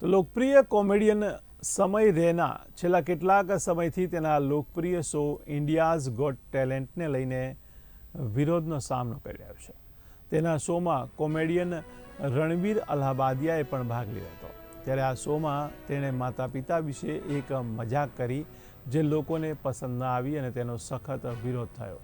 તો લોકપ્રિય કોમેડિયન સમય રેના છેલ્લા કેટલાક સમયથી તેના લોકપ્રિય શો ઇન્ડિયાઝ ગોટ ટેલેન્ટને લઈને વિરોધનો સામનો કરી રહ્યો છે. તેના શોમાં કોમેડિયન રણવીર અલ્હાબાદિયાએ પણ ભાગ લીધો હતો. ત્યારે આ શોમાં તેણે માતા પિતા વિશે એક મજાક કરી જે લોકોને પસંદ ન આવી અને તેનો સખત વિરોધ થયો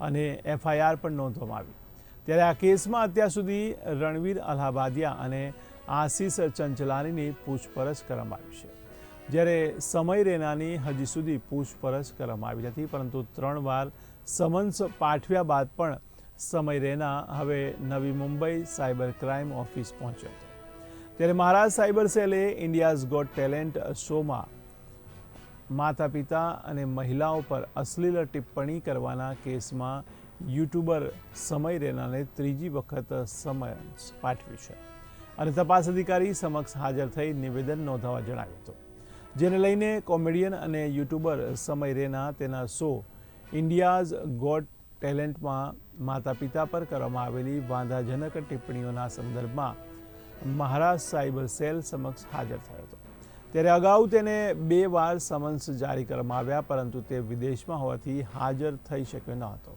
અને એફઆઈઆર પણ નોંધવામાં આવી. ત્યારે આ કેસમાં અત્યાર સુધી રણવીર અલ્હાબાદિયા અને આશીષ ચંચલાનીની પૂછપરછ કરવામાં આવી છે. જ્યારે સમય રેનાની હજી સુધી પૂછપરછ કરવામાં આવી નથી, પરંતુ ત્રણ વાર સમન્સ પાઠવ્યા બાદ પણ સમય રેના હવે નવી મુંબઈ સાયબર ક્રાઇમ ઓફિસ પહોંચ્યો હતો. ત્યારે મહારાજ સાયબર સેલે ઇન્ડિયાઝ ગોટ ટેલેન્ટ શોમાં માતા પિતા અને મહિલાઓ પર અશ્લીલ ટિપ્પણી કરવાના કેસમાં યુટ્યુબર સમય રેનાને ત્રીજી વખત સમન્સ પાઠવ્યું છે. અને તપાસ અધિકારી સમક્ષ હાજર થઈ નિવેદન નોંધાવવા જણાવ્યું હતું. જેને લઈને કોમેડિયન અને યુટ્યુબર સમય રેના તેના શો ઇન્ડિયાઝ ગોટ ટેલેન્ટમાં માતા પિતા પર કરવામાં આવેલી વાંધાજનક ટિપ્પણીઓના સંદર્ભમાં મહારાષ્ટ્ર સાયબર સેલ સમક્ષ હાજર થયો હતો. ત્યારે અગાઉ તેને બે વાર સમન્સ જારી કરવામાં આવ્યા, પરંતુ તે વિદેશમાં હોવાથી હાજર થઈ શક્યો ન હતો.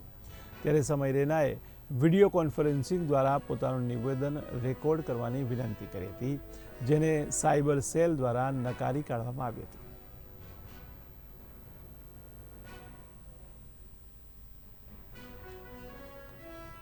ત્યારે સમય રેનાએ વીડિયો કોન્ફરન્સિંગ દ્વારા પોતાનું નિવેદન રેકોર્ડ કરવાની વિનંતી કરી હતી, જેને સાયબર સેલ દ્વારા નકારી કાઢવામાં આવી હતી.